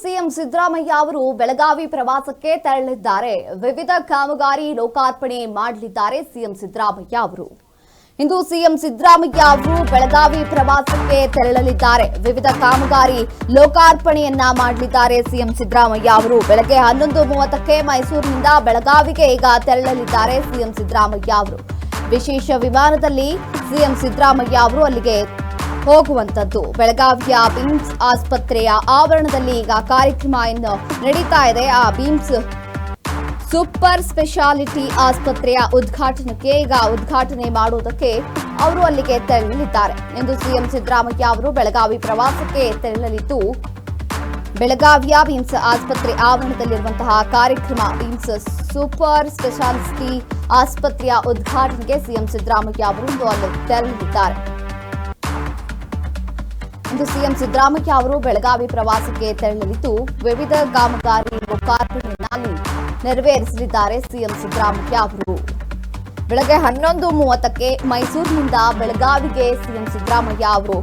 CM Siddaramaiah ಅವರು ಬೆಳಗಾವಿ ಪ್ರವಾಸಕ್ಕೆ ತೆರಳಿದ್ದಾರೆ. ವಿವಿಧ ಕಾಮಗಾರಿ ಲೋಕಾರ್ಪಣೆ ಮಾಡಲಿದ್ದಾರೆ ಸಿಎಂ ಸಿದ್ದರಾಮಯ್ಯ ಅವರು. ಇಂದು ಸಿಎಂ ಸಿದ್ದರಾಮಯ್ಯ ಅವರು ಬೆಳಗಾವಿ ಪ್ರವಾಸಕ್ಕೆ ತೆರಳಲಿದ್ದಾರೆ. ವಿವಿಧ ಕಾಮಗಾರಿ ಲೋಕಾರ್ಪಣೆಯನ್ನ ಮಾಡಲಿದ್ದಾರೆ ಸಿಎಂ ಸಿದ್ದರಾಮಯ್ಯ ಅವರು. ಬೆಳಗ್ಗೆ ಹನ್ನೊಂದು ಮೂವತ್ತಕ್ಕೆ ಮೈಸೂರಿನಿಂದ ಬೆಳಗಾವಿಗೆ ಈಗ ತೆರಳಲಿದ್ದಾರೆ ಸಿಎಂ ಸಿದ್ದರಾಮಯ್ಯ ಅವರು. ವಿಶೇಷ ವಿಮಾನದಲ್ಲಿ ಸಿಎಂ ಸಿದ್ದರಾಮಯ್ಯ ಅವರು ಅಲ್ಲಿಗೆ ಹೋಗುವಂತದ್ದು ಬೆಳಗಾವಿಯ ಬಿಮ್ಸ್ ಆಸ್ಪತ್ರೆಯ ಆವರಣದಲ್ಲಿ ಈಗ ಕಾರ್ಯಕ್ರಮ ಇನ್ನು ನಡೀತಾ ಇದೆ. ಆ ಬಿಮ್ಸ್ ಸೂಪರ್ ಸ್ಪೆಷಾಲಿಟಿ ಆಸ್ಪತ್ರೆಯ ಉದ್ಘಾಟನೆಗೆ ಈಗ ಉದ್ಘಾಟನೆ ಮಾಡುವುದಕ್ಕೆ ಅವರು ಅಲ್ಲಿಗೆ ತೆರಳಲಿದ್ದಾರೆ. ಎಂದು ಸಿಎಂ ಸಿದ್ದರಾಮಯ್ಯ ಅವರು ಬೆಳಗಾವಿ ಪ್ರವಾಸಕ್ಕೆ ತೆರಳಲಿದ್ದು, ಬೆಳಗಾವಿಯ ಬಿಮ್ಸ್ ಆಸ್ಪತ್ರೆ ಆವರಣದಲ್ಲಿರುವಂತಹ ಕಾರ್ಯಕ್ರಮ ಬಿಮ್ಸ್ ಸೂಪರ್ ಸ್ಪೆಷಾಲಿಟಿ ಆಸ್ಪತ್ರೆಯ ಉದ್ಘಾಟನೆಗೆ ಸಿಎಂ ಸಿದ್ದರಾಮಯ್ಯ ಅವರು ಅಲ್ಲಿ ತೆರಳಲಿದ್ದಾರೆ. ಇಂದು ಸಿಎಂ ಸಿದ್ದರಾಮಯ್ಯ ಅವರು ಬೆಳಗಾವಿ ಪ್ರವಾಸಕ್ಕೆ ತೆರಳಲಿದ್ದು, ವಿವಿಧ ಕಾಮಗಾರಿ ಲೋಕಾರ್ಪಣೆಯಲ್ಲಿ ನೆರವೇರಿಸಲಿದ್ದಾರೆ ಸಿಎಂ ಸಿದ್ದರಾಮಯ್ಯ ಅವರು. ಬೆಳಗ್ಗೆ ಹನ್ನೊಂದು ಮೂವತ್ತಕ್ಕೆ ಮೈಸೂರಿನಿಂದ ಬೆಳಗಾವಿಗೆ ಸಿಎಂ ಸಿದ್ದರಾಮಯ್ಯ ಅವರು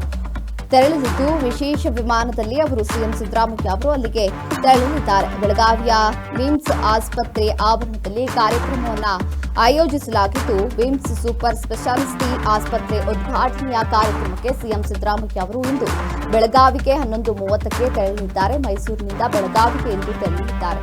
ತೆರಳಲಿದ್ದು ವಿಶೇಷ ವಿಮಾನದಲ್ಲಿ ಅವರು ಸಿಎಂ ಸಿದ್ದರಾಮಯ್ಯ ಅವರು ಅಲ್ಲಿಗೆ ತೆರಳಲಿದ್ದಾರೆ. ಬೆಳಗಾವಿಯ ವಿಮ್ಸ್ ಆಸ್ಪತ್ರೆ ಆವರಣದಲ್ಲಿ ಕಾರ್ಯಕ್ರಮವನ್ನು ಆಯೋಜಿಸಲಾಗಿದ್ದು, ವಿಮ್ಸ್ ಸೂಪರ್ ಸ್ಪೆಷಾಲಿಟಿ ಆಸ್ಪತ್ರೆ ಉದ್ಘಾಟನೆಯ ಕಾರ್ಯಕ್ರಮಕ್ಕೆ ಸಿಎಂ ಸಿದ್ದರಾಮಯ್ಯ ಅವರು ಇಂದು ಬೆಳಗಾವಿಗೆ ಹನ್ನೊಂದು ಮೂವತ್ತಕ್ಕೆ ತೆರಳಲಿದ್ದಾರೆ. ಮೈಸೂರಿನಿಂದ ಬೆಳಗಾವಿಗೆ ಇಂದು ತೆರಳಲಿದ್ದಾರೆ.